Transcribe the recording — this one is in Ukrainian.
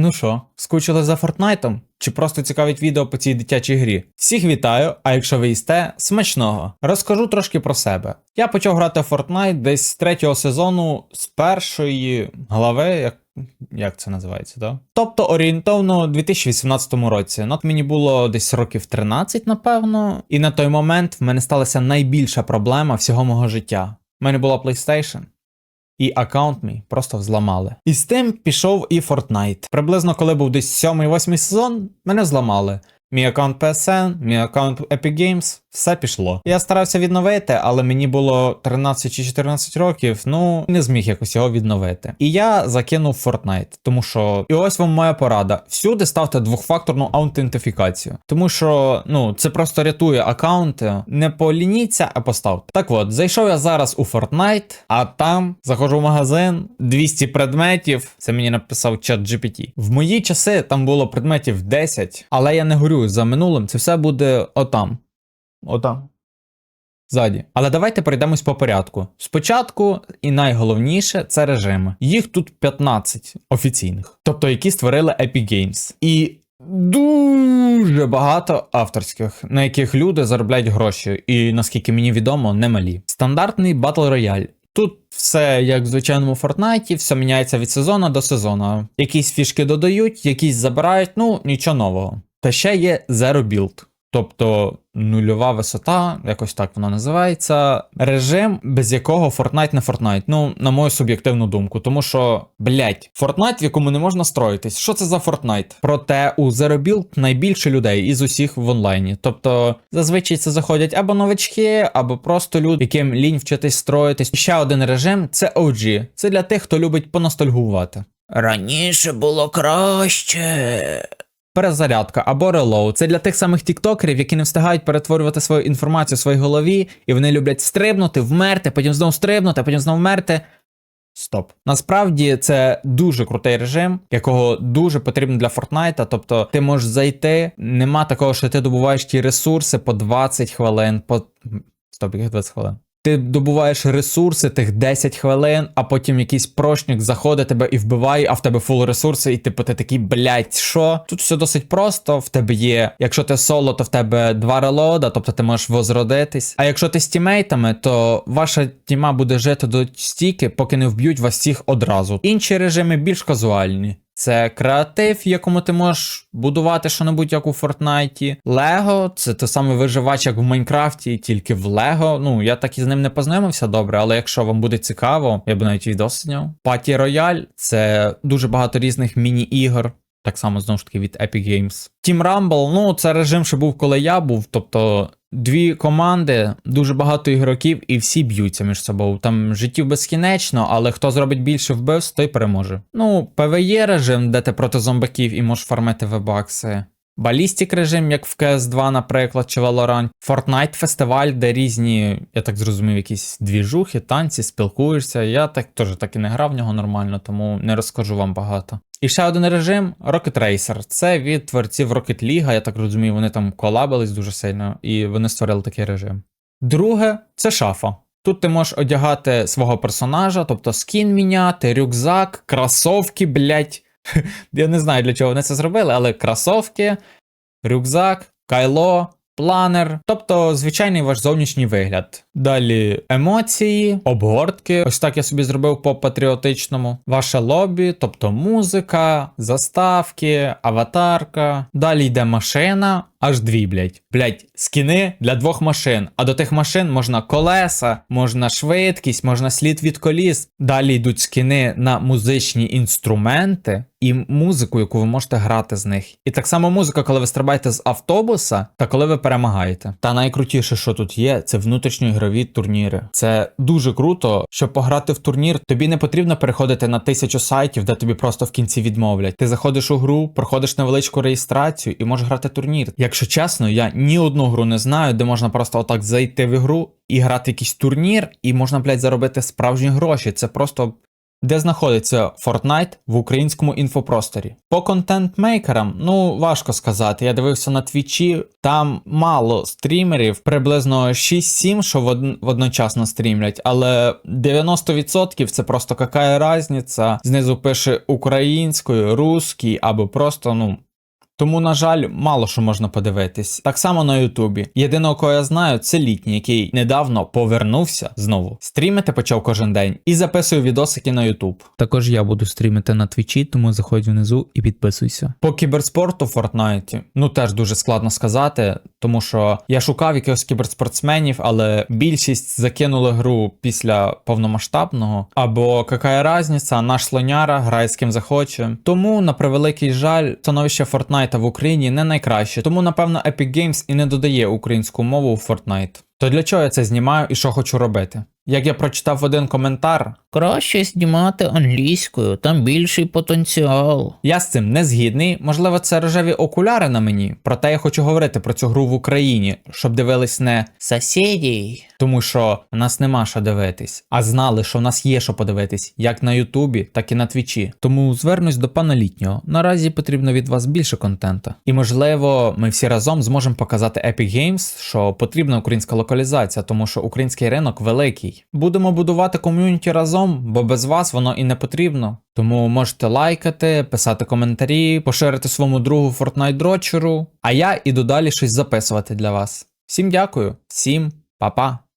Ну що, скучили за Фортнайтом? Чи просто цікавить відео по цій дитячій грі? Всіх вітаю, а якщо ви їсте, смачного. Розкажу трошки про себе. Я почав грати в Fortnite десь з третього сезону з першої глави, як, як це називається, да? Тобто орієнтовно у 2018 році. От мені було десь років 13, напевно, і на той момент в мене сталася найбільша проблема всього мого життя. У мене була PlayStation. І аккаунт мій просто взламали. І з тим пішов і Fortnite. Приблизно коли був десь 7-8 сезон, мене зламали. Мій аккаунт PSN, мій аккаунт Epic Games, все пішло. Я старався відновити, але мені було 13 чи 14 років, ну не зміг якось його відновити. І я закинув Fortnite, тому що і ось вам моя порада: всюди ставте двохфакторну аутентифікацію, тому що ну це просто рятує аккаунти. Не полініться, а поставте. Так от, зайшов я зараз у Fortnite, а там заходжу в магазин, 200 предметів. Це мені написав чат GPT. В мої часи там було предметів 10, але я не горю за минулим. Це все буде отам. Отам. Ззаді. Але давайте пройдемось по порядку. Спочатку, і найголовніше, це режими. Їх тут 15 офіційних, тобто які створили Epic Games. І дуже багато авторських, на яких люди заробляють гроші, і наскільки мені відомо, немалі. Стандартний Battle Royale. Тут все як в звичайному Фортнайті, все міняється від сезону до сезону. Якісь фішки додають, якісь забирають, ну нічого нового. Та ще є Zero Build. Тобто нульова висота, якось так вона називається. Режим, без якого Fortnite не Fortnite. Ну, на мою суб'єктивну думку. Тому що, блять, Fortnite, в якому не можна строїтись. Що це за Fortnite? Проте у Zero Build найбільше людей із усіх в онлайні. Тобто, зазвичай це заходять або новички, або просто люди, яким лінь вчитись строїтись. Ще один режим це OG. Це для тих, хто любить поностальгувати. Раніше було краще. Перезарядка або релоуд. Це для тих самих тіктокерів, які не встигають перетворювати свою інформацію в своїй голові, і вони люблять стрибнути, вмерти, потім знову стрибнути, потім знову вмерти. Стоп. Насправді це дуже крутий режим, якого дуже потрібно для Фортнайта. Тобто ти можеш зайти, нема такого, що ти добуваєш ті ресурси по 20 хвилин, по. Стоп, яких 20 хвилин. Ти добуваєш ресурси тих 10 хвилин, а потім якийсь прошник заходить тебе і вбиває, а в тебе фул ресурси, і типу ти такий, блять, що? Тут все досить просто. В тебе є, якщо ти соло, то в тебе два релода, тобто ти можеш возродитись. А якщо ти з тімейтами, то ваша тіма буде жити до стільки, поки не вб'ють вас всіх одразу. Інші режими більш казуальні. Це креатив, в якому ти можеш будувати що-небудь як у Фортнайті. Лего це той самий виживач, як в Майнкрафті, тільки в Лего. Ну, я так і з ним не познайомився добре, але якщо вам буде цікаво, я б навіть відео. Паті Рояль це дуже багато різних міні-ігор. Так само знову ж таки від Epic Games. Team Rumble, ну це режим, що був, коли я був. Тобто дві команди, дуже багато ігроків, і всі б'ються між собою. Там життів безкінечно, але хто зробить більше вбивств, той переможе. Ну, PvE режим, де ти проти зомбаків і можеш фармити вебакси. Балістик режим, як в CS2, наприклад, чи Valorant. Fortnite фестиваль, де різні, я так зрозумів, якісь двіжухи, танці, спілкуєшся. Я так теж так і не грав в нього нормально, тому не розкажу вам багато. І ще один режим Rocket Racer. Це від творців Rocket League, я так розумію, вони там колабились дуже сильно, і вони створили такий режим. Друге це шафа. Тут ти можеш одягати свого персонажа, тобто скін міняти, рюкзак, кросовки, блять. Я не знаю, для чого вони це зробили, але кросовки, рюкзак, кайло, планер, тобто звичайний ваш зовнішній вигляд. Далі емоції, обгортки. Ось так я собі зробив по патріотичному. Ваше лобі, тобто музика, заставки, аватарка. Далі йде машина. Аж дві, блять. Блять, скіни для двох машин. А до тих машин можна колеса, можна швидкість, можна слід від коліс. Далі йдуть скіни на музичні інструменти і музику, яку ви можете грати з них. І так само музика, коли ви стрибаєте з автобуса та коли ви перемагаєте. Та найкрутіше, що тут є, це внутрішньоігрові турніри. Це дуже круто, щоб пограти в турнір. Тобі не потрібно переходити на тисячу сайтів, де тобі просто в кінці відмовлять. Ти заходиш у гру, проходиш невеличку реєстрацію і можеш грати турнір. Якщо чесно, я ні одну гру не знаю, де можна просто отак зайти в ігру і грати якийсь турнір, і можна, блядь, заробити справжні гроші. Це просто де знаходиться Fortnite в українському інфопросторі. По контент-мейкерам, ну важко сказати. Я дивився на твічі, там мало стрімерів, приблизно 6-7, що вод- одночасно стрімлять, але 90% це просто какая різниця. Знизу пише українською, русський або просто, ну. Тому, на жаль, мало що можна подивитись. Так само на Ютубі. Єдиного, кого я знаю, це літній, який недавно повернувся знову. Стрімити почав кожен день і записую відосики на Ютуб. Також я буду стрімити на твічі, тому заходь внизу і підписуйся. По кіберспорту в Фортнайті, ну теж дуже складно сказати, тому що я шукав якихось кіберспортсменів, але більшість закинули гру після повномасштабного. Або яка різниця, наш слоняра грає з ким захоче. Тому, на превеликий жаль, становище Фортнайта в Україні не найкраще. Тому, напевно, Epic Games і не додає українську мову у Fortnite. То для чого я це знімаю і що хочу робити? Як я прочитав один коментар, Краще знімати англійською, там більший потенціал. я з цим не згідний. Можливо, це рожеві окуляри на мені. Проте я хочу говорити про цю гру в Україні, щоб дивились не Сусідій. тому, що в нас нема що дивитись, а знали, що в нас є що подивитись, як на Ютубі, так і на Твічі. Тому звернусь до пана літнього. Наразі потрібно від вас більше контенту. І можливо, ми всі разом зможемо показати Epic Games, що потрібна українська локалізація, тому що український ринок великий. Будемо будувати ком'юніті разом, бо без вас воно і не потрібно. Тому можете лайкати, писати коментарі, поширити своєму другу Fortnite дрочеру. А я іду далі щось записувати для вас. Всім дякую, всім па-па.